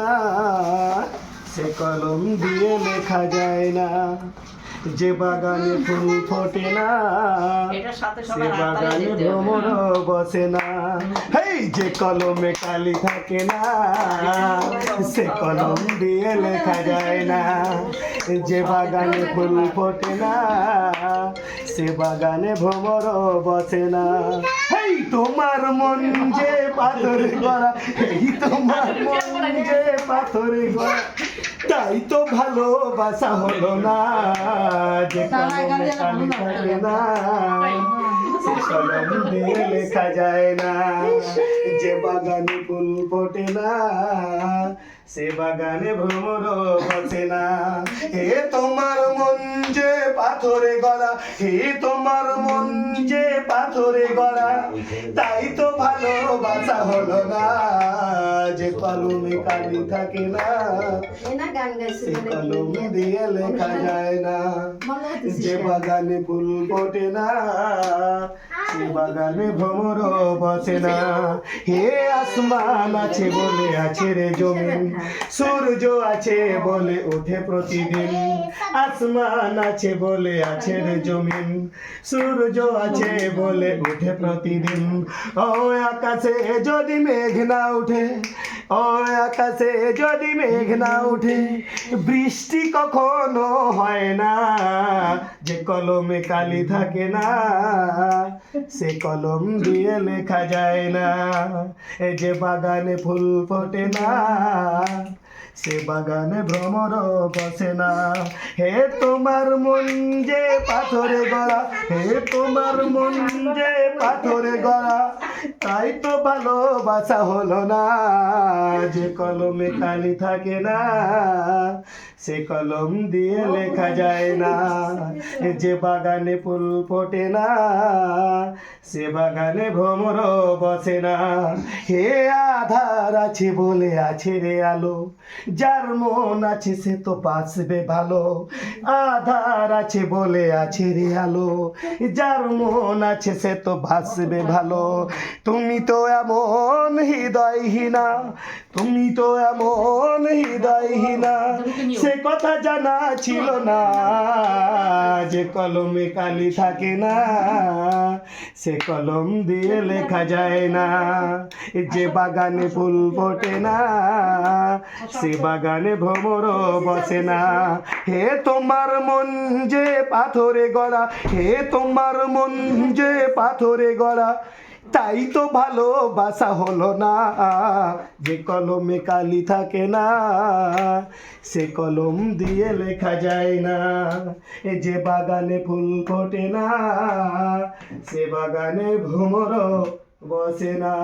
না সে কলম দিয়ে লেখা যায় না। যে বাগানে ফুল ফোটে না সে বাগানে। ভ্রমর বসে না। হেই যে কলমে কালি থাকে না সে কলম দিয়ে লেখা যায় না। যে বাগানে ফুল ফোটে না সে বাগানে ভ্রমর বসে না। হেই তোমার মন যে পাথরে গড়া এই তোমার মন যে পাথরে গড়া তাই তো ভালোবাসা হলো না যে না। লেখা যায় না। যে বাগানে ফুল ফোটে না, সে বাগানে ভ্রমর বসে না। হে তোমার মন যে পাথরে গড়া, হে তোমার মন যে পাথরে গড়া, তাই তো ভালোবাসা হলো না। যে কলমে কালি থাকে না এনা গান গাইছে সে বলে বাগানে ভ্রমর বসে না। হে আসমান আছে বলে আছে রে জমিন। সূর্য আছে বলে ওঠে প্রতিদিন। আসমান আছে বলে আছে রে জমিন। সূর্য আছে বলে ওঠে প্রতিদিন। ও আকাশে যদি মেঘ না উঠে ও আকাশে যদি মেঘ না উঠে, বৃষ্টি কখনো হয় না। যে কলমে কালি থাকে না। সে কলম দিয়ে লেখা যায় না। এই যে বাগানে ফুল ফোটে না, সে বাগানে ভ্রমর বসে না। হে তোমার মন যে পাথরে গড়া, হে তোমার মন যে পাথরে গড়া, তাই তো ভালোবাসা হলো না। যে কলমে কালি থাকে না সে কলম দিয়ে লেখা যায় না। যে বাগানে ফুল ফোটে না সে বাগানে ভ্রমর বসে না। হে আধার আছে বলে আছে রে আলো যার মন আছে সে তো বাঁচবে ভালো। আধার আছে বলে আছে রে আলো যার মন আছে সে তো বাঁচবে ভালো। তুমি তো এমন হৃদয়হীনা তুমি তো এমন হৃদয়হীনা সে কথা জানা ছিল না। যে কলমে কালি থাকে না, সে কলম দিয়ে লেখা যায় না। যে বাগানে ফুল ফোটে না, সে বাগানে ভ্রমর বসে না। হে তোমার মন যে পাথরে গড়া, হে তোমার মন যে পাথরে গড়া তাই তো ভালোবাসা হলো না। যে কলমে কালি থাকে না সে কলম দিয়ে লেখা যায় না। এ যে বাগানে ফুল ফোটে না সে বাগানে ভ্রমর বসে না।